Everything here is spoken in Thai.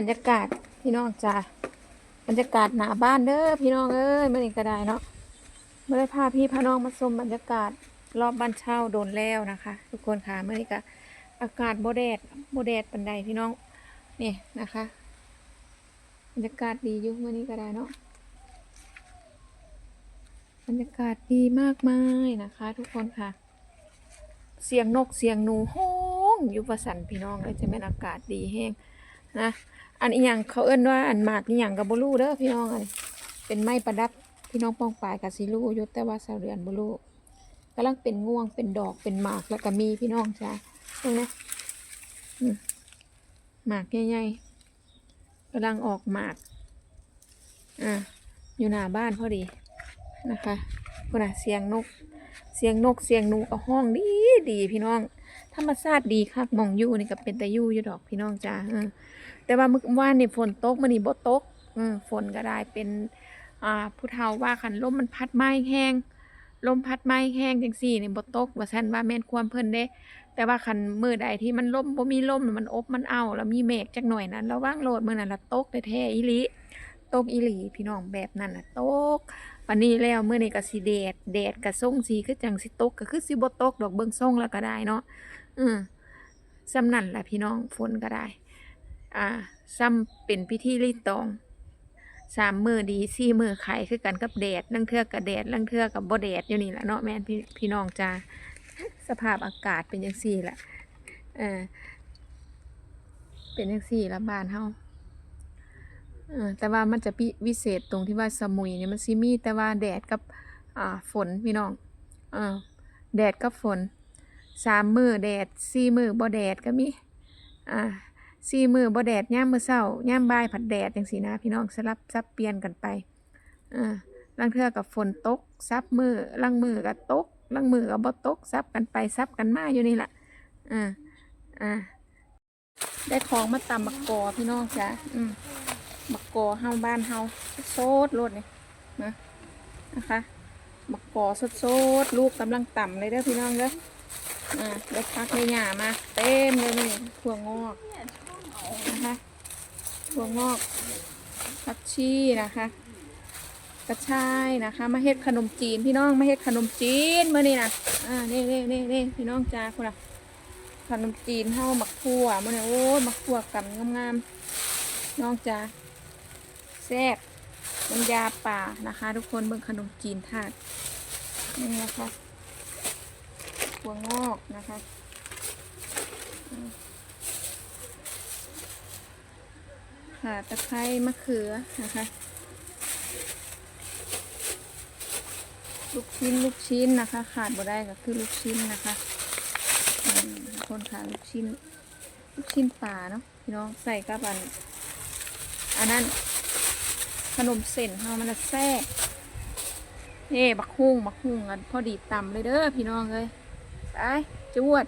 บรรยากาศพี่น้องจ้าบรรยากาศหน้าบ้านเด้อพี่น้องเอ้ยมื่อนี้ก็ได้เนาะเมื่อได้พาพี่พาน้องมาชมบรรยากาศรอบบ้านเช่าโดนแล้วนะคะ ทุกคนค่ะเมื่อนี้ก็อากาศโบแดดโบแดดปันใดพี่น้องนี่นะคะ บรรยากาศดีอยู่มื่อนี้ก็ได้เนาะบรรยากาศดีมากมายนะคะ ทุกคนค่ะ เสียงนกเสียงหนูห้องอยู่ประสันพี่น้องเลยจะเป็นอากาศดีแห้ง นะอันอีหยังเขาเอิ้นว่าอันหมากอีหยังกับบลูเด้อพี่น้องอันเป็นไม้ประดับพี่น้องป้องปลายกับสิลูยุแต่ว่าสาวเดือนบลูกำลังเป็นง่วงเป็นดอกเป็นหมากแล้วก็มีพี่น้องจ้าตรงนี้อืมหมากใหญ่ๆกำลังออกหมากอ่าอยู่หน้าบ้านพอดีนะคะคุณน่ะเสียงนก เสียงนกเสียงนูก็ห้องดีดีพี่น้อง ธรรมชาติดีครับหมองยู่นี่ก็เป็นแต่ยู่อยู่ดอกพี่น้องจ้าแต่ว่าเมื่อวานนี่ฝนตกมันนี่บ่ตกฝนก็ได้เป็นผู้เฒ่าว่าคันลมมันพัดไม้แห้งลมพัดไม้แห้งจังซี่นี่บ่ตกว่าซั่นว่าแม่นความเพิ่นเด้ แต่ว่าคันมือใดที่มันลมบ่มีลมมันอบมันเอาแล้วมีเมฆจักหน่อยนั้นระวังโลดมื้อนั้นละตกแต่แท้อีหลีตกอีหลีพี่น้องแบบนั้นน่ะตก วันนี้แล้วเมื่อในี้ก็สิแดดแดดกับส่งสีคือจังสิตกก็คือสิบตกดอกเบิ่งส่งแล้วก็ได้เนาะอืมซ้ำนั่นแหละพี่น้องฝนก็ได้ อ่าซ้ำเป็นพิธีรีตองสามมือดีสี่มือไข่คือกันกับแดดลังเทือกับแดดลังเทือกับบ่แดดอยู่นี่แหละเนาะแม่พี่พี่น้องจ้าสภาพอากาศเป็นจังซี่แหละเออเป็นจังซี่ละบ้านเฮา แต่ว่ามันจะพิวิเศษตรงที่ว่าสมุยเนี่ยมันซิมีแต่ว่าแดดกับอ่าฝนพี่น้องเออแดดกับฝนสามมือแดดสี่มือบ่แดดก็มีอ่าสี่มือบ่แดดย่ามมือเศร้าย่ามบ่ายผัดแดดจังสีนะพี่น้องสลับซับเปลี่ยนกันไปอ่าลังเทือกับฝนตกซับมือลังมือกับตกลังมือกับบ่ตกซับกันไปซับกันมาอยู่นี่แหละอ่าอ่าได้ของมาตำมะกอพี่น้องจ้ะอืม มักกอเฮาบ้านเฮาโซดโลดนี่นะนะคะมักกอสดโซดๆลูกกำลังต่ำเลยเด้อพี่น้องเด้ออ่าได้พักในหญ้ามาเต็มเลยนี่ถั่วงอกนะคะถั่วงอกผักชีนะคะ กระชายนะคะมาเฮ็ดขนมจีนพี่น้องมาเฮ็ดขนมจีนเมื่อนี้นะอ่านี่นี่นี่นี่พี่น้องจ้าคุณอะขนมจีนเฮาหมักทั่วมื่อนี้โอ้หมักทั่วกำงามๆน้องจ้า แซ่บน้ำยาป่านะคะ ทุกคนเบิ่งขนมจีนถาดนี่นะคะหัวงอกนะคะอืมข่าตะไคร้มะเขือนะคะ ลูกชิ้นลูกชิ้นนะคะ ขาดบ่ได้ก็คือลูกชิ้นนะคะคนค่ะลูกชิ้น ลูกชิ้นป่าเนาะพี่น้องใส่กับอันอันนั้น ขนมเส้นเฮามันจะแซ่เอ๊บักฮุ่งบักฮุ่งกันพอดีต่ำเลยเด้อพี่น้องเลยไปจวด